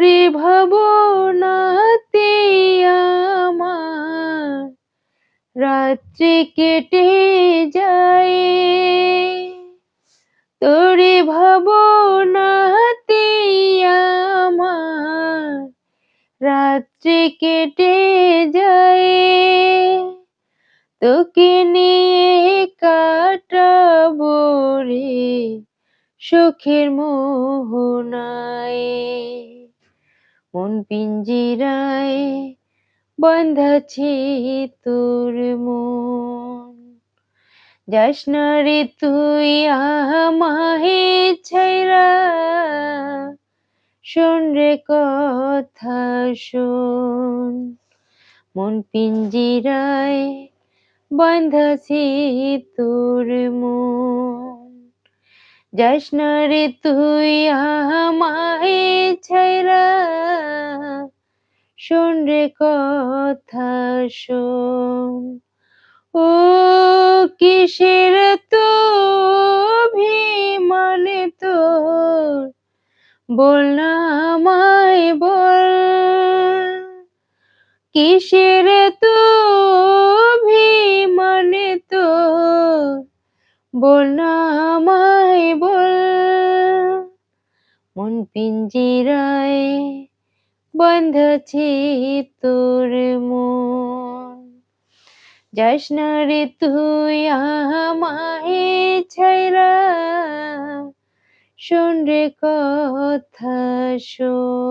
তোরে ভাবনাতে আমার রাত্রি কেটে যায়। তোরে ভাবনাতে আমার রাত্রি কেটে যায়। তোকে নিয়ে কাটাবো রে, সুখের মোহনায় মন পিঞ্জিরায় বাঁধাছে তোর মন? যাস না রে তুই আমাহে ছাইরা, শোন রে কথা শোন। মন পিঞ্জিরায় বাঁধাছে তোর মন। যাস না রে তুই আমায় ছাইরা শোন রে কথা শোন। ও কিসের তো অভিমানে তোর? বল না বল। কিসের তো অভিমানে তোর? বল না বল। মন পিঞ্জিরায় বাঁধাছে তোর মন। যাস রে তুই আমায় ছাইরা। শোন রে কথা শোন।